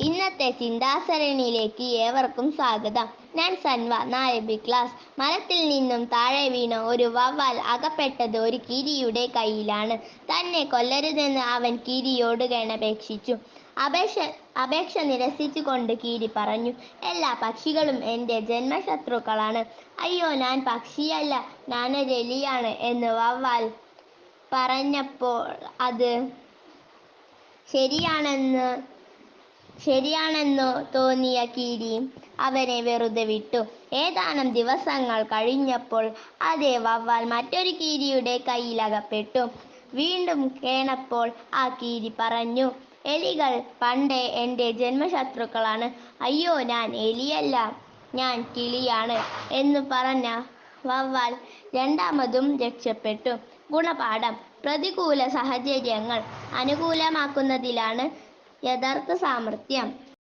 ഇന്നത്തെ ചിന്താസരണിയിലേക്ക് ഏവർക്കും സ്വാഗതം. ഞാൻ സൻവ നായബി ക്ലാസ്. മരത്തിൽ നിന്നും താഴെ വീണ ഒരു വവ്വാൽ അകപ്പെട്ടത് ഒരു കിരിയുടെ കയ്യിലാണ്. തന്നെ കൊല്ലരുതെന്ന് അവൻ കിരിയോട് ഗണപേക്ഷിച്ചു. അപേക്ഷ അപേക്ഷ നിരസിച്ചുകൊണ്ട് കീരി പറഞ്ഞു എല്ലാ പക്ഷികളും എന്റെ ജന്മശത്രുക്കളാണ്. അയ്യോ ഞാൻ പക്ഷിയല്ല ഞാനൊരു എലിയാണ് എന്ന് വവ്വാൽ പറഞ്ഞപ്പോൾ അത് ശരിയാണെന്ന് ശരിയാണെന്നു തോന്നിയ കീരി അവനെ വെറുതെ വിട്ടു. ഏതാനും ദിവസങ്ങൾ കഴിഞ്ഞപ്പോൾ അതേ വവ്വാൽ മറ്റൊരു കീരിയുടെ കയ്യിലകപ്പെട്ടു വീണ്ടും കേണപ്പോൾ ആ കീരി പറഞ്ഞു എലികൾ പണ്ടേ എന്റെ ജന്മശത്രുക്കളാണ്. അയ്യോ ഞാൻ എലിയല്ല ഞാൻ കിളിയാണ് എന്ന് പറഞ്ഞ വവ്വാൽ രണ്ടാമതും രക്ഷപ്പെട്ടു. ഗുണപാഠം പ്രതികൂല സാഹചര്യങ്ങൾ അനുകൂലമാക്കുന്നതിലാണ് യഥാർത്ഥ സാമർത്ഥ്യം